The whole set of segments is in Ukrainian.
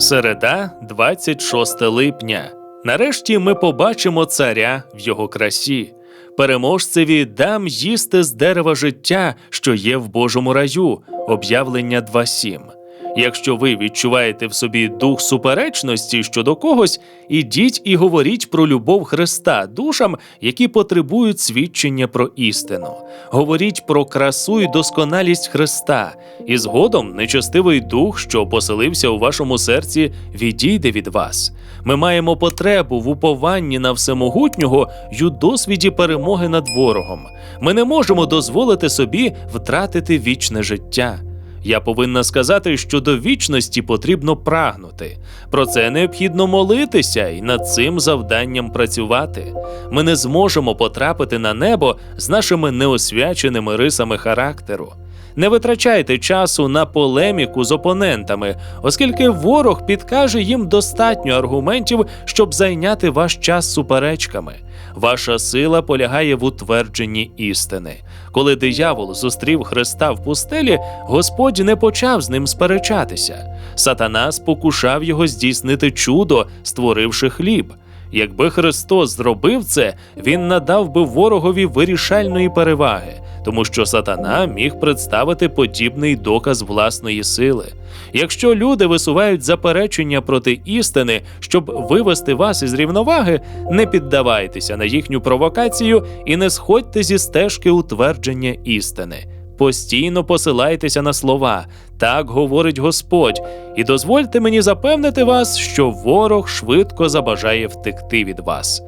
Середа, 26 липня. Нарешті ми побачимо царя в його красі. Переможцеві дам їсти з дерева життя, що є в Божому раю. Об'явлення 2.7. Якщо ви відчуваєте в собі дух суперечності щодо когось, ідіть і говоріть про любов Христа душам, які потребують свідчення про істину. Говоріть про красу і досконалість Христа, і згодом нечестивий дух, що поселився у вашому серці, відійде від вас. Ми маємо потребу в упованні на всемогутнього й у досвіді перемоги над ворогом. Ми не можемо дозволити собі втратити вічне життя. Я повинна сказати, що до вічності потрібно прагнути. Про це необхідно молитися і над цим завданням працювати. Ми не зможемо потрапити на небо з нашими неосвяченими рисами характеру. Не витрачайте часу на полеміку з опонентами, оскільки ворог підкаже їм достатньо аргументів, щоб зайняти ваш час суперечками. Ваша сила полягає в утвердженні істини. Коли диявол зустрів Христа в пустелі, Господь не почав з ним сперечатися. Сатана спокушав його здійснити чудо, створивши хліб. Якби Христос зробив це, він надав би ворогові вирішальної переваги, тому що сатана міг представити подібний доказ власної сили. Якщо люди висувають заперечення проти істини, щоб вивести вас із рівноваги, не піддавайтеся на їхню провокацію і не сходьте зі стежки утвердження істини. Постійно посилайтеся на слова, так говорить Господь, і дозвольте мені запевнити вас, що ворог швидко забажає втекти від вас.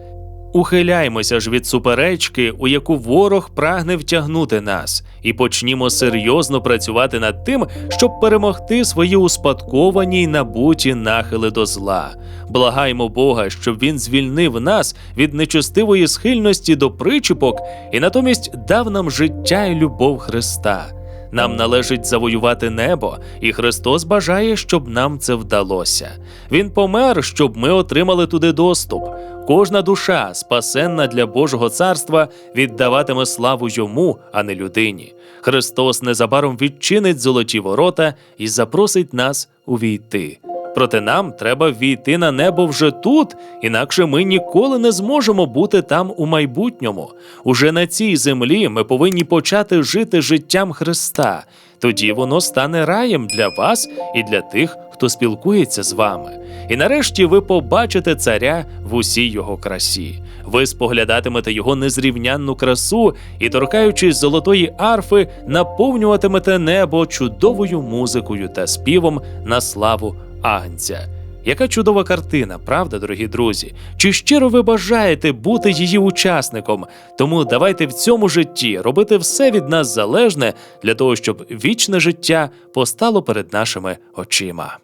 Ухиляймося ж від суперечки, у яку ворог прагне втягнути нас, і почнімо серйозно працювати над тим, щоб перемогти свої успадковані й набуті нахили до зла. Благаймо Бога, щоб він звільнив нас від нечестивої схильності до причіпок і натомість дав нам життя і любов Христа. Нам належить завоювати небо, і Христос бажає, щоб нам це вдалося. Він помер, щоб ми отримали туди доступ. Кожна душа, спасенна для Божого царства, віддаватиме славу йому, а не людині. Христос незабаром відчинить золоті ворота і запросить нас увійти. Проте нам треба війти на небо вже тут, інакше ми ніколи не зможемо бути там у майбутньому. Уже на цій землі ми повинні почати жити життям Христа. Тоді воно стане раєм для вас і для тих, хто спілкується з вами. І нарешті ви побачите царя в усій його красі. Ви споглядатимете його незрівнянну красу і, торкаючись золотої арфи, наповнюватимете небо чудовою музикою та співом на славу Агнця. Яка чудова картина, правда, дорогі друзі? Чи щиро ви бажаєте бути її учасником? Тому давайте в цьому житті робити все від нас залежне для того, щоб вічне життя постало перед нашими очима.